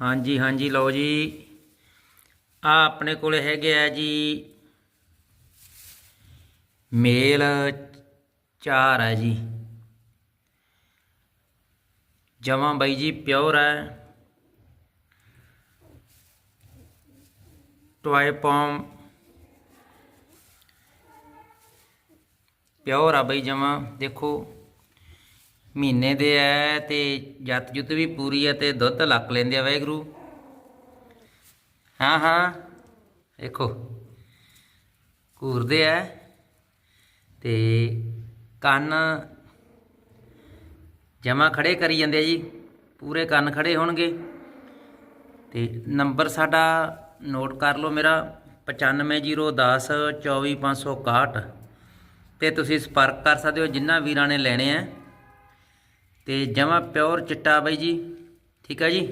ਹਾਂਜੀ ਹਾਂਜੀ ਲਓ ਜੀ ਆ ਆਪਣੇ ਕੋਲ ਹੈਗੇ ਆ ਜੀ ਮੇਲ ਚਾਰ ਹੈ ਜੀ ਜਮਾ ਬਾਈ ਜੀ ਪਿਓਰ ਹੈ ਟੋਏ ਪੌਮ ਪਿਓਰ ਆ ਬਈ ਜਮਾ ਦੇਖੋ ਮਹੀਨੇ ਦੇ ਐ ਤੇ ਜੱਤ ਜੁੱਤ ਵੀ ਪੂਰੀ ਐ ਤੇ ਦੁੱਧ ਲੱਕ ਲੈਂਦੇ ਆ ਵਾਹਿਗੁਰੂ। ਹਾਂ ਹਾਂ ਦੇਖੋ ਘੂਰਦੇ ਐ ਤੇ ਕੰਨ ਜਮਾ ਖੜੇ ਕਰੀ ਜਾਂਦੇ ਆ ਜੀ। ਪੂਰੇ ਕੰਨ ਖੜੇ ਹੋਣਗੇ। ਤੇ ਨੰਬਰ ਸਾਡਾ ਨੋਟ ਕਰ ਲਓ ਮੇਰਾ 95010 24561 ਤੇ ਤੁਸੀਂ ਸੰਪਰਕ ਕਰ ਸਕਦੇ ਹੋ ਜਿਨ੍ਹਾਂ ਵੀਰਾਂ ਨੇ ਲੈਣੇ ਆ ਤੇ ਜਮਾ ਪਿਓਰ ਚਿੱਟਾ ਬਾਈ ਜੀ ਠੀਕ ਆ ਜੀ?